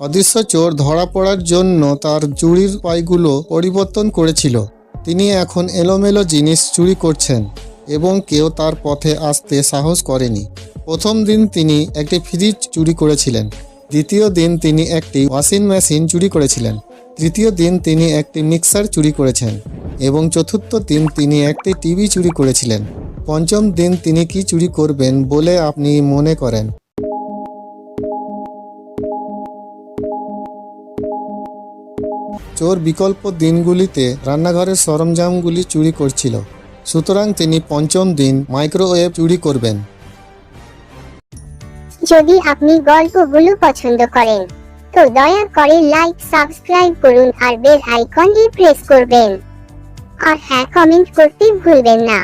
অদৃশ্য চোর ধরা পড়ার জন্য তার চুরির পাইগুলো পরিবর্তন করেছিল। তিনি এখন এলোমেলো জিনিস চুরি করছেন এবং কেউ তার পথে আসতে সাহস করেনি। প্রথম দিন তিনি একটি ফ্রিজ চুরি করেছিলেন। দ্বিতীয় দিন তিনি একটি ওয়াশিং মেশিন চুরি করেছিলেন। তৃতীয় দিন তিনি একটি মিক্সার চুরি করেছেন এবং চতুর্থ দিন তিনি একটি টিভি চুরি করেছিলেন। পঞ্চম দিন তিনি কি চুরি করবেন বলে আপনি মনে করেন? চোর বিকল্প দিনগুলিতে রান্নাঘরের সরঞ্জামগুলি চুরি করছিল। সুতরাং তিনি পঞ্চম দিন মাইক্রোওয়েভ চুরি করবেন। যদি আপনি গল্পগুলো পছন্দ করেন, তো দয়া করে লাইক, সাবস্ক্রাইব করুন আর বেল আইকনটি প্রেস করবেন। আর হ্যাঁ কমেন্ট করতে ভুলবেন না।